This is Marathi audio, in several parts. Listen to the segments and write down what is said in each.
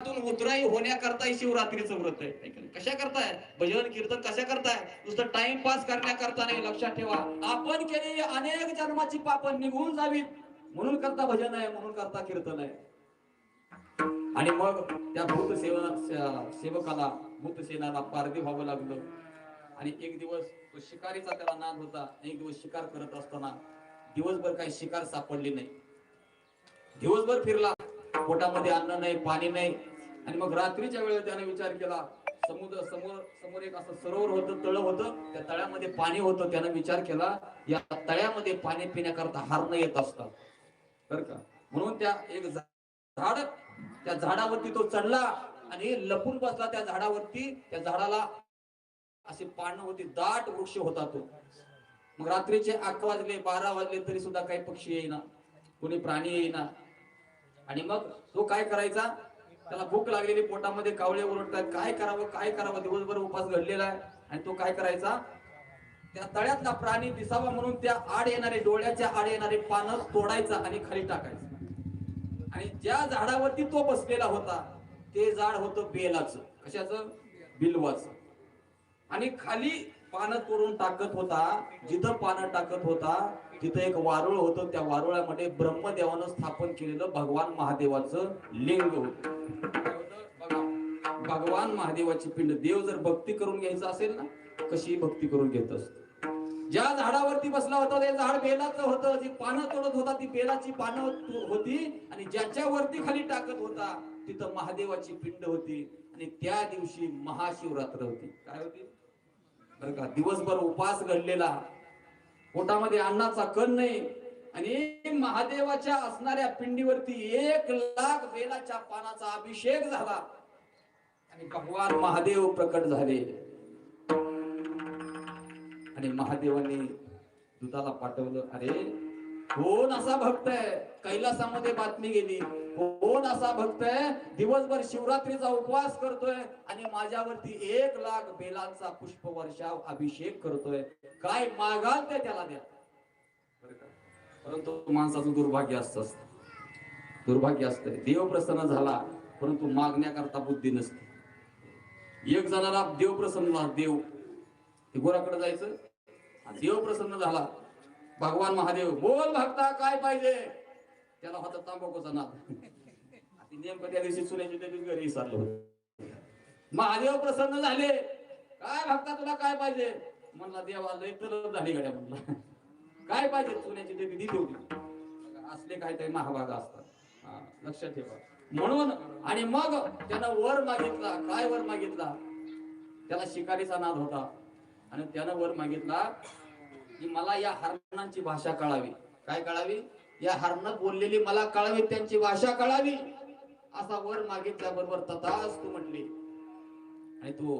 नरकातून उतराई होण्याकरता शिवरात्रीचं व्रत आहे. कशा करताय? भजन कीर्तन कशा करताय? नुसतं टाइमपास करण्याकरता नाही लक्षात ठेवा. आपण केलेली अनेक जन्माची पाप निघून जावीत. म्हणून करता भजन आहे म्हणून करता कीर्तन आहे. आणि मग त्या भूत सेवना सेवकाला भूत सेनाला पारधी व्हावं लागलं. आणि एक दिवस तो शिकारीचा त्याला नाद होता. एक दिवस शिकार करत असताना दिवसभर काही शिकार सापडली नाही. दिवसभर फिरला. पोटामध्ये अन्न नाही पाणी नाही. आणि मग रात्रीच्या वेळेला त्याने विचार केला समुद्र समोर समोर एक असं सरोवर होतं तळ होतं. त्या तळ्यामध्ये पाणी होतं. त्यानं विचार केला या तळ्यामध्ये पाणी पिण्याकरता हारणं येत असतात बर का? म्हणून त्या एक झाड त्या झाडावरती तो चढला आणि लपून बसला त्या झाडावरती. त्या झाडाला असे पानं होती दाट वृक्ष होता तो. मग रात्रीचे अकरा वाजले बारा वाजले तरी सुद्धा काही पक्षी येईना. कोणी प्राणी येईना. आणि मग तो काय करायचा? त्याला भूक लागलेली पोटामध्ये कावळे ओरडतात. काय करावं? काय करावं? दिवसभर उपास घडलेला आहे. आणि तो काय करायचा? त्या तळ्यातला प्राणी दिसावा म्हणून त्या आड येणारे डोळ्याच्या आड येणारे पानं तोडायचा आणि खाली टाकायचं. आणि ज्या झाडावरती तो बसलेला होता ते झाड होतं बेलाचं. कशाचं? बिलवाचं. आणि खाली पानं तोडून टाकत होता जिथं पानं टाकत होता तिथं एक वारुळ होतं त्या वारुळामध्ये ब्रह्मदेवानं स्थापन केलेलं भगवान महादेवाचं लिंग होत. भगवान महादेवाची पिंड देव जर भक्ती करून घ्यायचं असेल ना कशी भक्ती करून घेत असतो? ज्या झाडावरती बसला होता ते झाड बेलाचं होतं जी पानं तोडत होता ती बेलाची पानं होती आणि ज्याच्यावरती खाली टाकत होता तिथं महादेवाची पिंड होती आणि त्या दिवशी महाशिवरात्र होती. काय होती? बरं का दिवसभर उपास घडलेला. पोटामध्ये अन्नाचा कण नाही. आणि महादेवाच्या असणाऱ्या पिंडीवरती एक लाख वेलाच्या पानाचा अभिषेक झाला. आणि भगवान महादेव प्रकट झाले. आणि महादेवाने दुधाला पाठवलं अरे कोण असा भक्त आहे? कैलासामध्ये बातमी गेली. कोण असा भक्त आहे? दिवसभर शिवरात्रीचा उपवास करतोय आणि माझ्यावरती एक लाख बेलांचा पुष्प वर्षाव अभिषेक करतोय. काय मागाल ते त्याला द्या. परंतु माणसाचं दुर्भाग्य असतं. दुर्भाग्य असतं. देव प्रसन्न झाला परंतु मागण्याकरता बुद्धी नसते. एक जणाला देव प्रसन्न झाला देव. ते गोराकडे जायचं. देव प्रसन्न झाला. भगवान महादेव बोल भक्ता काय पाहिजे? त्याला होता तांबाखूचा नाद. आणि नेमकं त्या दिवशी सुनेची डबीच घरी विसरलो. होतो. महादेव प्रसन्न झाले. काय भक्ता तुला काय पाहिजे? म्हणला देवा लय तर झाली गड्या म्हणला. काय पाहिजे सोन्याची देवी दिली होती असले काय ते महाभाग असतात. लक्षात ठेवा. म्हणून आणि मग त्यानं वर मागितला. काय वर मागितला? त्याला शिकारीचा नाद होता. आणि त्यानं वर मागितला की मला या हरणांची भाषा कळावी. काय कळावी? या हरण बोललेली मला कळावी त्यांची भाषा कळावी असा वर मागितल्या बरोबर तथाच तू म्हणली आणि तो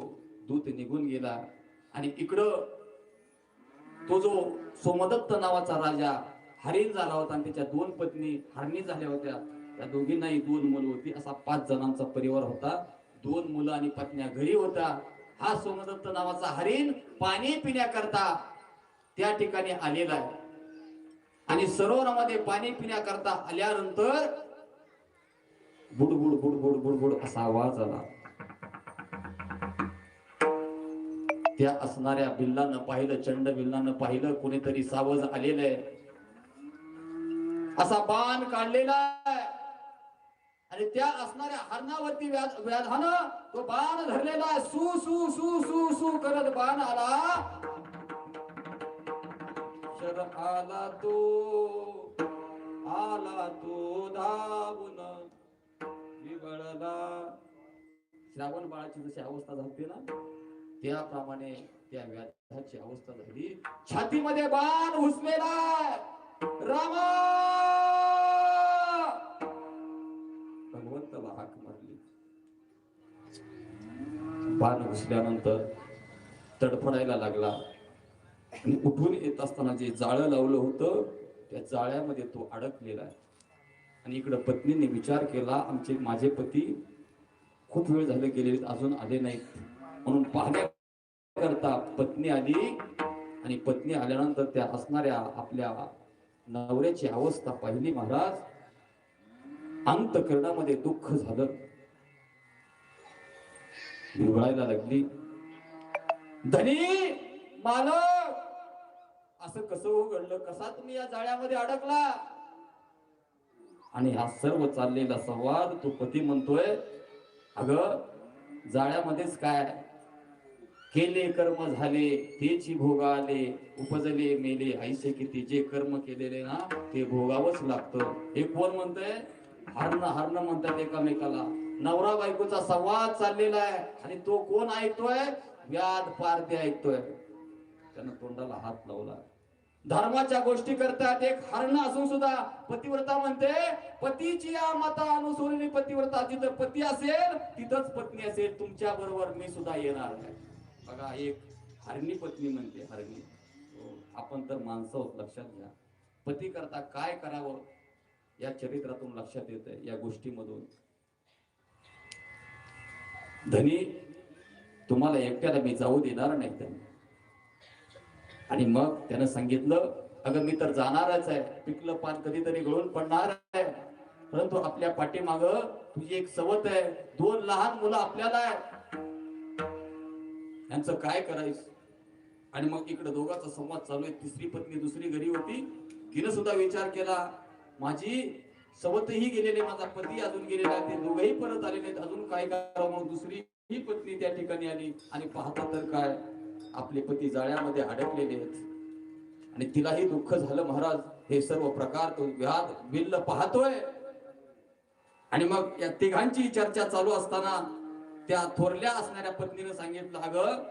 दूत निघून गेला. आणि इकडं तो जो सोमदत्त नावाचा राजा हरिण झाला होता आणि त्याच्या दोन पत्नी हरणी झाल्या होत्या त्या दोघींनाही दोन मुलं होती असा पाच जणांचा परिवार होता. दोन मुलं आणि पत्न्या घरी होता हा सोमदत्त नावाचा हरिण पाणी पिण्याकरता त्या ठिकाणी आलेला आहे. आणि सरोवरामध्ये पाणी पिण्याकरता आल्यानंतर बुडबुड बुडबुड बुडबुड असा आवाज आला. त्या असणाऱ्या बिल्लानं पाहिलं चंड बिल्लानं पाहिलं कोणीतरी सावज आलेलं आहे. असा बाण काढलेला आहे. आणि त्या असणाऱ्या हरणावरती व्याधानं तो बाण धरलेला आहे. सु सु सु सु सु करत बाण आला. अक्षर आला तो आला तो धावून बिघडला. श्रावण बाळाची जशी अवस्था झाली ना त्याप्रमाणे त्या व्याधाची अवस्था झाली. छातीमध्ये बाण घुसलेला रामा! भगवंताला हाक मारली. बाण घुसल्यानंतर तडफडायला लागला. आणि उठून येत असताना जे जाळं लावलं होतं त्या जाळ्यामध्ये तो अडकलेला आहे. आणि इकडं पत्नीने विचार केला आमचे माझे पती खूप वेळ झाले गेलेले अजून आले नाहीत. म्हणून पाहण्याकरता पत्नी आली आणि पत्नी आल्यानंतर त्या असणाऱ्या आपल्या नवऱ्याची अवस्था पाहिली महाराज. अंतकरणामध्ये दुःख झालं. विवळायला लागली. धनी! मालक! असं कसं उघडलं? कसा तुम्ही या जाळ्यामध्ये अडकला? आणि हा सर्व चाललेला संवाद तो पती म्हणतोय अग जाळ्यामध्येच काय? केले कर्म झाले तेची भोग आले उपजले मेले ऐसे किती जे कर्म केलेले ना ते भोगावंच लागतं. हे कोण म्हणतंय? हरण हरण म्हणतात एकामेकाला. नवरा बायकोचा संवाद चाललेला आहे आणि तो कोण ऐकतोय? व्याध पारते ऐकतोय. त्यानं तोंडाला हात लावला. धर्माच्या गोष्टी करतात एक हरण असून सुद्धा पतिव्रता म्हणते पतीची या माता अनुसरून पतिव्रता जिथं पती असेल तिथंच पत्नी असेल तुमच्या बरोबर मी सुद्धा येणार नाही. बघा एक हरणी पत्नी म्हणते हरणी. हो, आपण तर माणसं आहोत लक्षात घ्या. पती करता काय करावं या चरित्रातून लक्षात येत या गोष्टीमधून. धनी तुम्हाला एकट्याला मी जाऊ देणार नाही त्यांनी आणि मग त्यानं सांगितलं अगं मी तर जाणारच आहे. पिकलं पान कधीतरी गळून पडणार आहे. परंतु आपल्या पाठीमाग तुझी एक सवत आहे. दोन लहान मुलं आपल्याला आहे यांचं काय करायचं? आणि मग इकडे दोघांचा संवाद चालू आहे. तिसरी पत्नी दुसरी घरी होती. तिनं सुद्धा विचार केला माझी सवतही गेलेले माझा पती अजून गेलेला ते दोघही परत आलेले आहेत. अजून काय करावं? मग दुसरी ही पत्नी त्या ठिकाणी आली आणि पाहता तर काय? आपले पती जाळ्यामध्ये अडकलेले आहेत आणि तिलाही दुःख झालं महाराज हे सर्व प्रकार तो व्याध बिल्ल पाहतोय. आणि मग या तिघांची चर्चा चालू असताना त्या थोरल्या असणाऱ्या पत्नीने सांगितलं अगं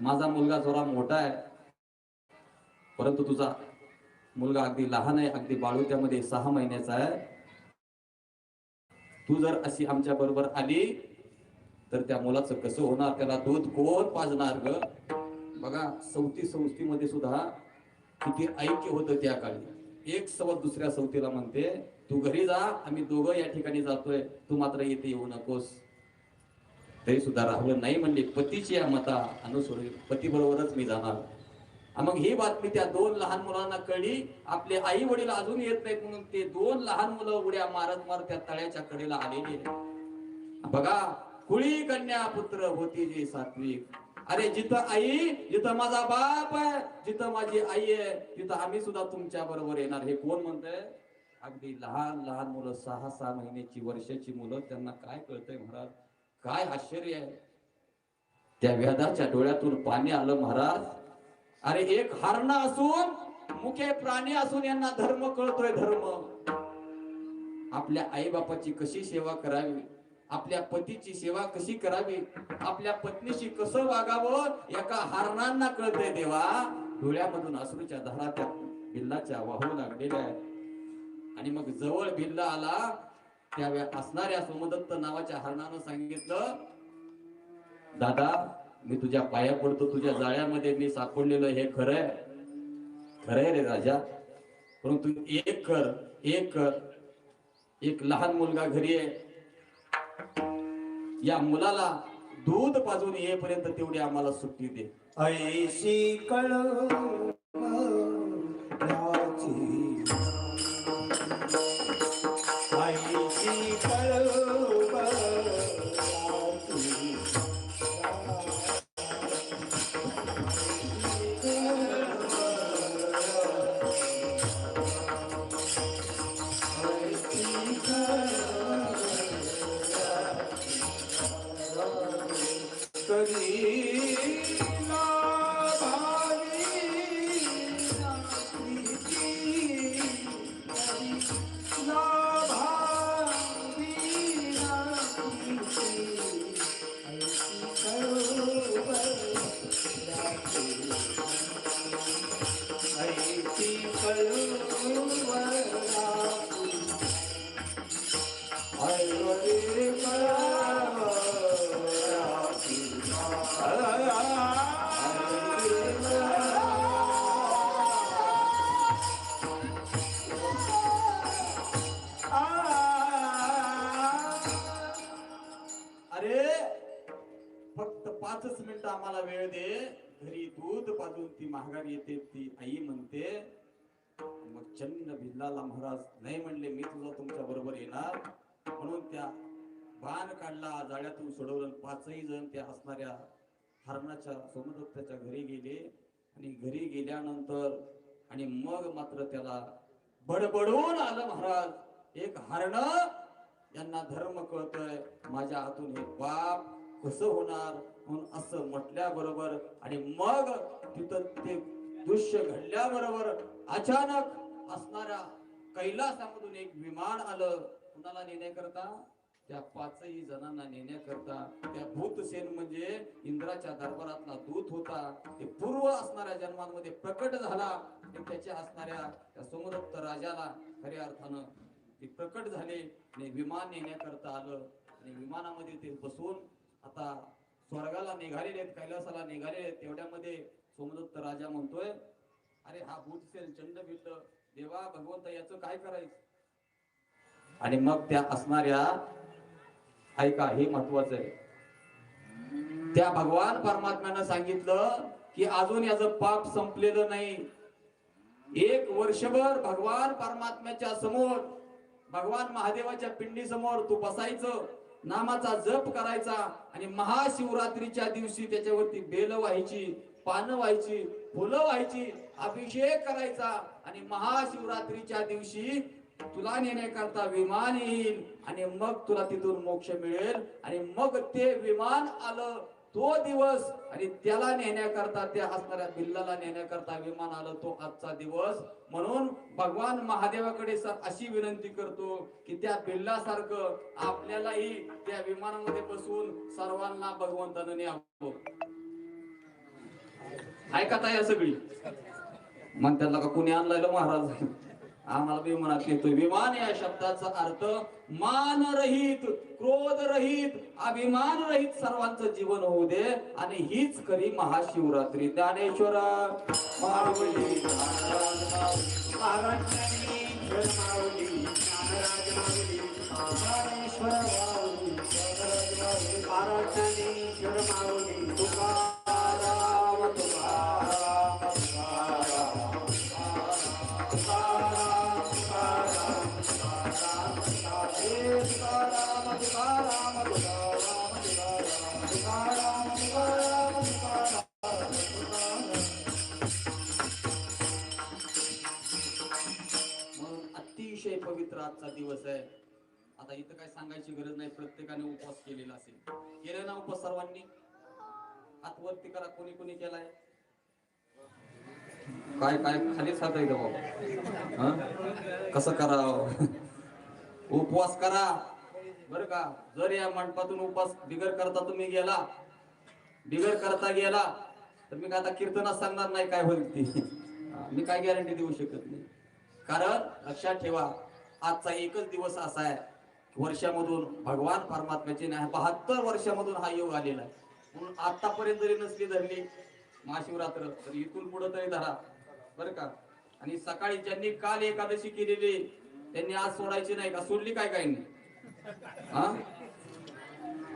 माझा मुलगा जरा मोठा आहे. परंतु तुझा मुलगा अगदी लहान आहे अगदी बाळूत्यामध्ये सहा महिन्याचा आहे. तू जर अशी आमच्या बरोबर आली तर त्या मुलाचं कसं होणार? त्याला दूध कोण पाजणार ग? बघा सवती संस्थेमध्ये सुद्धा किती ऐक्य होतं त्या काळी. एक सवत दुसऱ्या सवतीला म्हणते तू घरी जा आम्ही दोघं या ठिकाणी जातोय. तू मात्र येथे येऊ नकोस. तरी सुद्धा राहुल नाही म्हणले पतीची या मता अनुसरून पती बरोबरच मी जाणार. मग ही बातमी त्या दोन लहान मुलांना कळली. आपले आई वडील अजून येत नाहीत म्हणून ते दोन लहान मुलं उड्या मारत मारत त्या तळ्याच्या कडेला आलेले. बघा कुळी कन्या पुत्र होती जी सात्विक. अरे जिथं आई जिथं माझा बाप आहे जिथं माझी आई आहे तिथं आम्ही सुद्धा तुमच्या बरोबर येणार. हे कोण म्हणतंय? अगदी लहान लहान मुलं सहा सहा महिन्याची वर्षाची मुलं त्यांना काय कळतंय महाराज? काय आश्चर्य आहे. त्या व्याधाच्या डोळ्यातून पाणी आलं महाराज. अरे एक हरण असून मुखे प्राणी असून यांना धर्म कळतोय धर्म. आपल्या आई बापाची कशी सेवा करावी? आपल्या पतीची सेवा कशी करावी? आपल्या पत्नीशी कसं वागावं? एका हरणांना कळतंय देवा. डोळ्यामधून अश्रूच्या धारा त्या बिल्लाच्या वाहू लागलेल्या आहेत. आणि मग जवळ बिल्ला आला. त्या असणाऱ्या सोमदत्त नावाच्या हरणानं सांगितलं दादा मी तुझ्या पाया पडतो. तुझ्या जाळ्यामध्ये मी सापडलेलं हे खरंय खरंय रे राजा. परंतु एक कर एक कर. एक लहान मुलगा घरी आहे. या मुलाला दूध पाजून येईपर्यंत तेवढी आम्हाला सुट्टी दे. ऐशी कळ पाचच मिनिट आम्हाला वेळ दे. घरी दूध पाजून ती महागारी येते ती आई म्हणते मग चन्न भिल्लाला महाराज नाही म्हणले मी तुझा तुमच्या बरोबर येणार. म्हणून त्या बाण काढला जाळ्यातून सोडवलं पाचही जण त्या असणाऱ्या हरणाच्या सोमदत्ताच्या घरी गेले. आणि घरी गेल्यानंतर आणि मग मात्र त्याला बडबडून आलं महाराज एक हरण यांना धर्म कळतय. माझ्या हातून हे बाप कसं होणार? म्हणून असं म्हटल्याबरोबर आणि मग तिथं ते दृश्य घडल्याबरोबर अचानक असणाऱ्या कैलासामधून एक विमान आलं. कुणाला नेण्याकरता त्या पाचही जणांना नेण्याकरता त्या भूतसेन म्हणजे इंद्राच्या दरबारातला दूत होता. ते पूर्व असणाऱ्या जन्मांमध्ये प्रकट झाला. आणि त्याच्या असणाऱ्या त्या सोमदत्त राजाला खऱ्या अर्थानं ते प्रकट झाले आणि विमान नेण्याकरता आलं. आणि विमानामध्ये ते बसून आता स्वर्गाला निघालेले आहेत कैलासाला निघालेले आहेत तेवढ्यामध्ये सोमदत्त राजा म्हणतोय अरे हा भूतसेन चंड देवा भगवंत याच काय करायचं? आणि मग त्या असणाऱ्या ऐका हे महत्वाचं आहे. त्या भगवान परमात्म्यानं सांगितलं की अजून याचं पाप संपलेलं नाही. एक वर्षभर भगवान परमात्म्याच्या समोर भगवान महादेवाच्या पिंडी समोर तू बसायचं. नामाचा जप करायचा आणि महाशिवरात्रीच्या दिवशी त्याच्यावरती बेल व्हायची पानं व्हायची फुलं व्हायची अभिषेक करायचा आणि महाशिवरात्रीच्या दिवशी तुला नेण्याकरता विमान येईल आणि मग तुला तिथून मोक्ष मिळेल आणि मग ते विमान आलं. तो दिवस आणि त्याला नेण्याकरता त्या असणाऱ्या बिल्लाला नेण्याकरता विमान आलं तो आजचा दिवस. म्हणून भगवान महादेवाकडे सर अशी विनंती करतो की त्या बिल्लासारखं आपल्यालाही त्या विमानामध्ये बसून सर्वांना भगवंतानं न्यावं ऐकत आहे सगळी? मग त्याला का कुणी आणलाय महाराज? आम्हाला विमानात येतोय विमान या शब्दाचा अर्थ मान रहित क्रोध रहित अभिमान रहित सर्वांचं जीवन होऊ दे आणि हीच खरी महाशिवरात्री ज्ञानेश्वर महाराज आता इथं काय सांगायची गरज नाही प्रत्येकाने उपवास केलेला असेल. केला ना उपवास सर्वांनी? हात वरती करा कोणी कोणी केलाय? काय काय खालीच हात आहे का बाबा कसं करा उपवास करा. बर का? जर या मंडपातून उपवास बिगर करता तुम्ही गेला बिगर करता गेला तर मी काय आता कीर्तनात सांगणार नाही काय होईल ती. मी काय गॅरंटी देऊ शकत नाही. कारण लक्षात ठेवा आजचा एकच दिवस असा आहे. वर्षामधून भगवान परमात्म्याचे नाही बहात्तर वर्षामधून हा योग आलेला आहे. म्हणून आतापर्यंत जरी नसली धरली महाशिवरात्र तर इथून पुढे तरी धरा. बरं का? आणि सकाळी ज्यांनी काल एकादशी केलेली त्यांनी आज सोडायची नाही का? सोडली काय काय नाही? हा?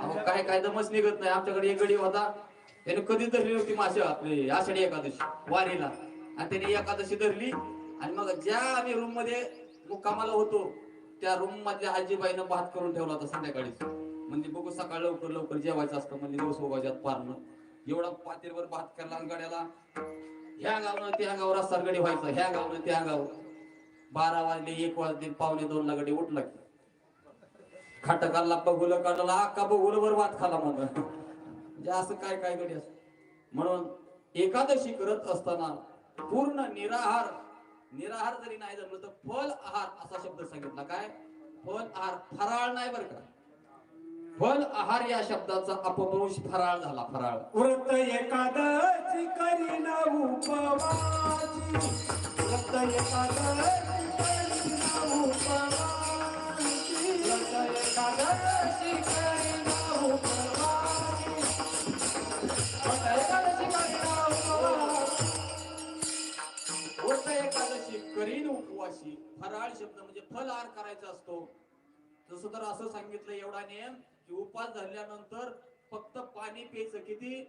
अहो काय काय दमच निघत नाही. आमच्याकडे एक गडी होता. त्याने कधी धरली होती माशा आपली आषाढी एकादशी वारीला. आणि त्याने एकादशी धरली. आणि मग ज्या आम्ही रूममध्ये मुक्कामाला होतो त्या रूम मधल्या आजीबाईनं भात करून ठेवला होता संध्याकाळी. म्हणजे बघू सकाळ लवकर लवकर जेवायचं असतं म्हणजे दिवस उभाच्यात पारणं एवढा पातेरवर भात करला गड्याला ह्या गावनं त्या गाव रस्ता गडी व्हायचा ह्या गावनं त्या गाव बारा वाजले एक वाजले पावणे दोन ला गडी उठला की. खाट काढला बघुलं काढला अक्का बघुल वर भात खाला मग. म्हणजे असं काय काय गडी असत म्हणून एकादशी करत असताना पूर्ण निराहार निराहार जरी नाही जमलं तर फल आहार असा शब्द सांगितला. काय? फल आहार फराळ नाही बरं का? फल आहार या शब्दाचा अपभ्रंश फराळ झाला फराळ. व्रत एकादशी करीना उपवासी. व्रत एकादशी करीना उपवासी. म्हणजे फलहार करायचा असतो. जसं तर असं सांगितलं एवढा नियम की उपास धरल्यानंतर फक्त पाणी प्यायचं किती?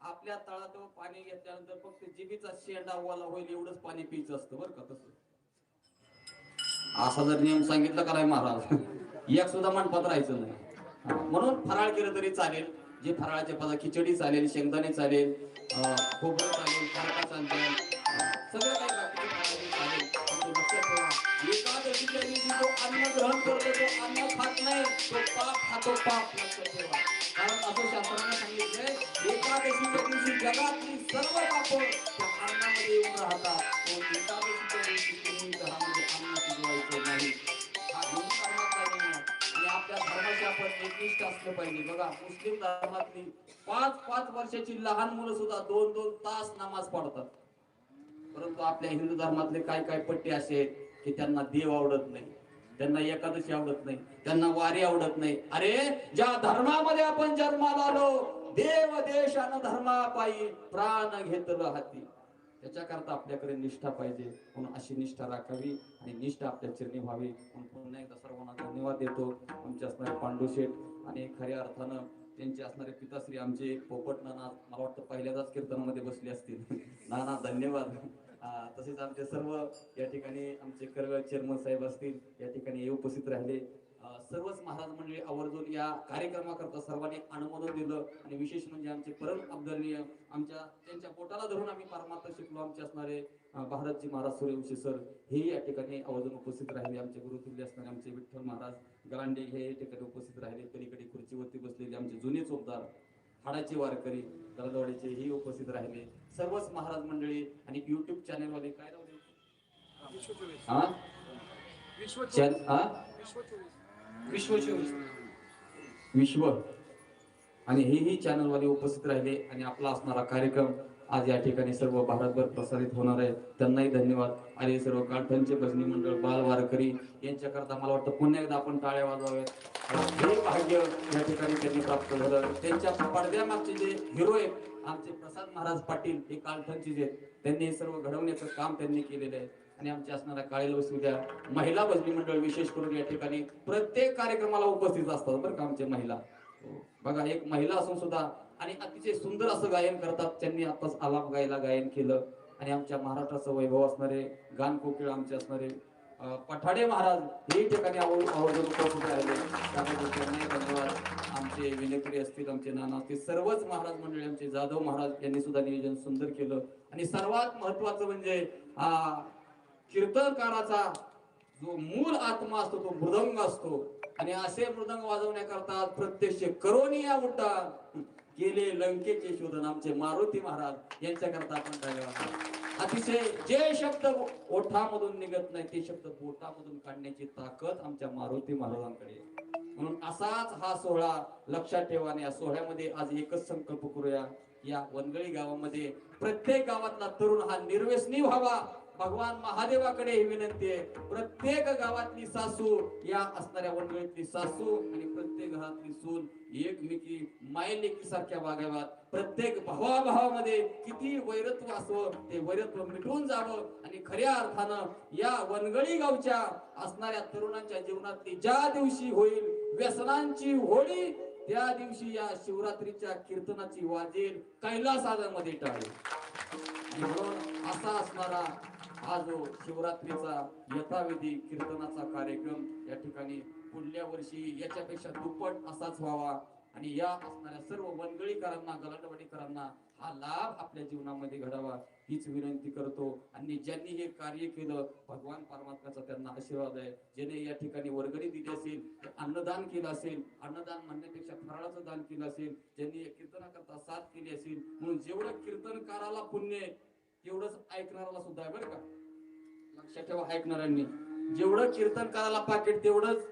आपल्या तळात पाणी घेतल्यानंतर फक्त जिबीचा शेंडा ओला होईल एवढंच पाणी प्यायचं असतं बरं का तसं. असा जर नियम सांगितलं का नाही महाराज? एक सुद्धा मंडपात राहायचं नाही. म्हणून फराळ केलं तरी चालेल. जे फराळाचे पदार्थ खिचडी चालेल शेंगदाणे चालेल खोबरं चालेल चालेल सगळं काही अन्न ग्रहण करतो तो अन्न खात नाही. तो पाप खातो पाप लक्षात ठेवा कारण असं शास्त्राने सांगितलंय एकादशीच्या दिवशी जगातली सर्व पाप त्या अन्नामध्ये येऊन राहतात. म्हणून एकादशीच्या दिवशी तुम्ही घरामध्ये अन्न शिजवायचं नाही. हा हिंदू धर्मातला नियम आणि आपल्या धर्माशी आपण एकनिष्ठ असलं पाहिजे. बघा मुस्लिम धर्मातली पाच पाच वर्षाची लहान मुलं सुद्धा दोन दोन तास नमाज पडतात परंतु आपल्या हिंदू धर्मातले काय काय पट्टे असे की त्यांना देव आवडत नाही. त्यांना एकादशी आवडत नाही त्यांना वारी आवडत नाही. अरे ज्या धर्मामध्ये आपण जन्माला आलो देव देशान धर्मापायी प्राण घेतलं हाती त्याच्याकरता आपल्याकडे निष्ठा पाहिजे. म्हणून अशी निष्ठा राखावी आणि निष्ठा आपल्या चिरणी व्हावी. म्हणून पुन्हा एकदा सर्वांना धन्यवाद देतो. आमचे असणारे पांडू शेठ आणि खऱ्या अर्थानं त्यांचे असणारे पिताश्री आमचे पोपट नाना मला वाटतं पहिल्यांदाच कीर्तनामध्ये बसले असतील. नाना धन्यवाद. तसेच आमचे सर्व या ठिकाणी आमचे करगळ चेअरमन साहेब असतील या ठिकाणी उपस्थित राहिले. सर्वच महाराज मंडळी आवर्जून या कार्यक्रमाकरता सर्वांनी अनुमोदन दिलं. आणि विशेष म्हणजे आमचे परम अब्दरणीय आमच्या त्यांच्या पोटाला धरून आम्ही परमार्थ शिकलो आमचे असणारे भारतजी महाराज सूर्यवंशी सर. हे या ठिकाणी आवर्जून उपस्थित राहिले. आमचे गुरुतुल्य असणारे आमचे विठ्ठल महाराज गलांडे हे या ठिकाणी उपस्थित राहिले. पलीकडे खुर्चीवरती बसलेले आमचे जुने चोपदार हाडाचे वारकरी दरदवाडीचे ही उपस्थित राहिले. सर्वच महाराज मंडळी आणि युट्यूब चॅनल वाले काय? विश्व चोवीस विश्व. आणि हेही चॅनल वाले उपस्थित राहिले आणि आपला असणारा कार्यक्रम आज या ठिकाणी सर्व भारतभर प्रसारित होणार आहे. त्यांनाही धन्यवाद. आणि सर्व काठ्यांचे भजनी मंडळ बाल वारकरी यांच्याकरता मला वाटतं पुन्हा एकदा आपण टाळ्या वाजवाव्यात. हे भाग्य या ठिकाणी त्यांनी प्राप्त झालं. त्यांच्या पडद्यामागचे जे हिरो आहेत आमचे प्रसाद महाराज पाटील हे कालठणचे जे त्यांनी हे सर्व घडवण्याचं काम त्यांनी केलेलं आहे. आणि आमच्या असणाऱ्या काळेल उद्या महिला भजनी मंडळ विशेष करून या ठिकाणी प्रत्येक कार्यक्रमाला उपस्थित असतात बरं का आमचे महिला. हो. बघा एक महिला असून सुद्धा आणि अतिशय सुंदर असं गायन करतात. त्यांनी आताच आलाप गायला गायन केलं. आणि आमच्या महाराष्ट्राचं वैभव असणारे गान कोकिळ आमचे असणारे पठाडे महाराज हे ठिकाणी आवर्जून उपस्थित राहिले. त्याबद्दल त्यांनाही धन्यवाद. आमचे विनेकरी असतील आमचे नाना असतील सर्वच महाराज मंडळी आमचे जाधव महाराज यांनी सुद्धा नियोजन सुंदर केलं. आणि सर्वात महत्वाचं म्हणजे कीर्तनकाराचा जो मूळ आत्मा असतो तो मृदंग असतो. आणि असे मृदंग वाजवण्याकरता प्रत्यक्ष करोनिया उठा केले लंकेचे शोधन आमचे मारुती महाराज यांच्याकरता आपण धन्यवाद अतिशय जे शब्द ओठामधून निघत नाही ते शब्द बोटामधून काढण्याची ताकद आमच्या मारुती महाराजांकडे म्हणून असाच हा सोहळा लक्षात ठेवा या सोहळ्यामध्ये आज एकच संकल्प करूया. या वनगळी गावामध्ये प्रत्येक गावातला तरुण हा निर्व्यसनी व्हावा. भगवान महादेवाकडे ही विनंती आहे. प्रत्येक गावातली सासू या असणाऱ्या मंडळीतली सासू आणि प्रत्येक घरातली सून एकमेकी मायलेकी सारख्या वागाव्यात. प्रत्येक भावाभावामध्ये किती वैरत्व असवं ते वैरत्व मिटून जावं आणि खऱ्या अर्थानं या वनगळी गावच्या असणाऱ्या तरुणांच्या जीवनातली ज्या दिवशी होईल व्यसनांची होळी त्या दिवशी या शिवरात्रीच्या कीर्तनाची वाजेल कैलासामध्ये टाळेल. म्हणून असा असणारा हा जो शिवरात्रीचा यथाविधी कीर्तनाचा कार्यक्रम या ठिकाणी पुढल्या वर्षी याच्यापेक्षा दुप्पट असाच व्हावा. आणि या असणाऱ्या सर्व वनगळीकरांना गलाटवाडीकरांना हा लाभ आपल्या जीवनामध्ये घडावा हीच विनंती करतो. आणि ज्यांनी हे कार्य केलं भगवान परमात्म्याचा त्यांना आशीर्वाद आहे. ज्याने या ठिकाणी वर्गणी दिली असेल अन्नदान केलं असेल अन्नदान म्हणण्यापेक्षा फराळाचं दान केलं असेल ज्यांनी कीर्तनाकरता साथ केली असेल म्हणून जेवढं कीर्तनकाराला पुण्य एवढंच ऐकणाऱ्याला ऐकणाराला सुद्धा आहे बरं का. लक्षात ठेवा ऐकणाऱ्यांनी. जेवढं कीर्तनकाराला पाकिट तेवढंच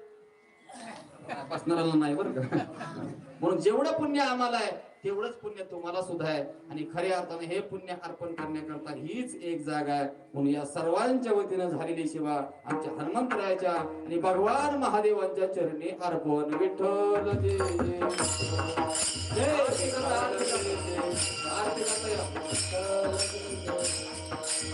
बसणाऱ्याला नाही बरं का. म्हणून जेवढं पुण्य आम्हाला आहे तेवढंच पुण्य तुम्हाला सुद्धा आहे. आणि खऱ्या अर्थाने हे पुण्य अर्पण करण्याकरता हीच एक जागा आहे. म्हणून या सर्वांच्या वतीनं झालेली शिवा आमच्या हनुमंतरायाच्या आणि भगवान महादेवांच्या चरणी अर्पण विठ्ठल जय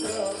love.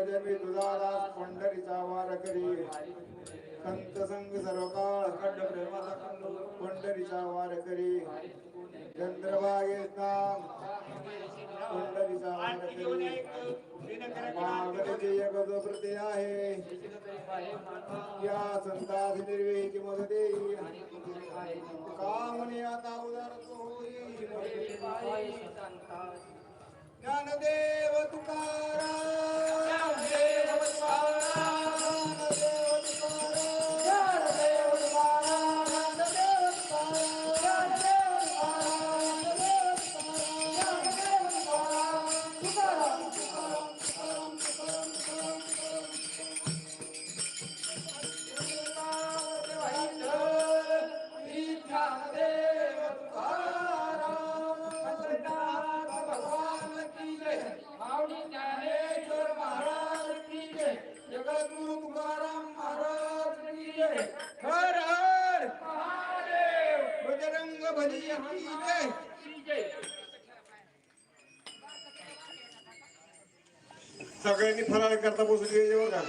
जन्मदे मी तुझा दास पंढरीचा वार करी. संत संग सर्व काळ खंड प्रेमाचा पंढरीचा वार करी. चंद्रभागेत नाम पंढरीचा वार करी. प्रती आहे. या संतास निर्वेची मग देई कामने आता उदार होई. ज्ञानदेव तुकाराम. सगळ्यांनी फराळ करता बसून घ्यायचे बघा